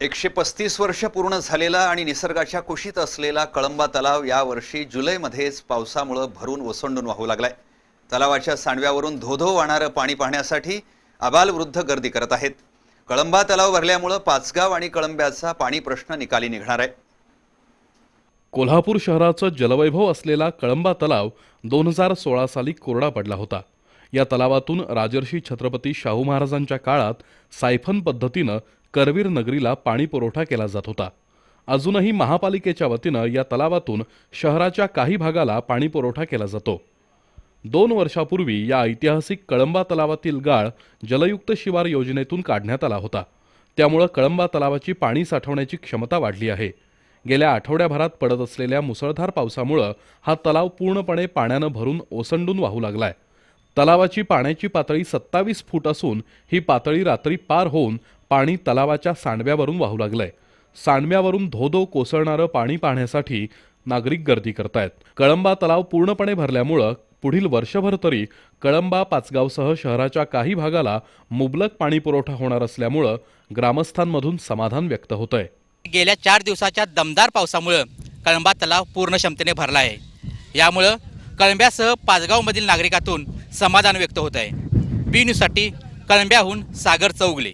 एकशे पस्तीस वर्ष पूर्ण झालेला आणि निसर्गाच्या कुशीत असलेला कळंबा तलाव यावर्षी जुलैमध्येच पावसामुळं भरून ओसंडून वाहू लागलाय. तलावाच्या सांडव्यावरून धोधो वाहणारं पाणी पाहण्यासाठी आबालवृद्ध गर्दी करत आहेत. कळंबा तलाव भरल्यामुळं पाचगाव आणि कळंब्याचा पाणी प्रश्न निकाली निघणार आहे. कोल्हापूर शहराचं जलवैभव असलेला कळंबा तलाव दोन हजार सोळा साली कोरडा पडला होता. या तलावातून राजर्षी छत्रपती शाहू महाराजांच्या काळात सायफन पद्धतीनं करवीर नगरीला पाणी पुरवठा केला जात होता. अजूनही महापालिकेच्या वतीनं या तलावातून शहराच्या काही भागाला पाणी पुरवठा केला जातो. दोन वर्षापूर्वी या ऐतिहासिक कळंबा तलावातील गाळ जलयुक्त शिवार योजनेतून काढण्यात आला होता. त्यामुळं कळंबा तलावाची पाणी साठवण्याची क्षमता वाढली आहे. गेल्या आठवड्याभरात पडत असलेल्या मुसळधार पावसामुळं हा तलाव पूर्णपणे पाण्यानं भरून ओसंडून वाहू लागलाय. तलावाची पाण्याची पातळी सत्तावीस फूट असून ही पातळी रात्री पार होऊन पाणी तलावाच्या सांडव्यावरून वाहू लागलंय. सांडव्यावरून धोधो कोसळणारं पाणी पाहण्यासाठी नागरिक गर्दी करतायत. कळंबा तलाव पूर्णपणे भरल्यामुळं पुढील वर्षभर तरी कळंबा पाचगावसह शहराच्या काही भागाला मुबलक पाणी पुरवठा होणार असल्यामुळं ग्रामस्थांमधून समाधान व्यक्त होतंय. गेल्या चार दिवसाच्या दमदार पावसामुळं कळंबा तलाव पूर्ण क्षमतेने भरला आहे. यामुळं कळंब्यासह पाचगावमधील नागरिकातून समाधान व्यक्त होत आहे बी न्यूजसाठी कळंब्याहून सागर चौगले.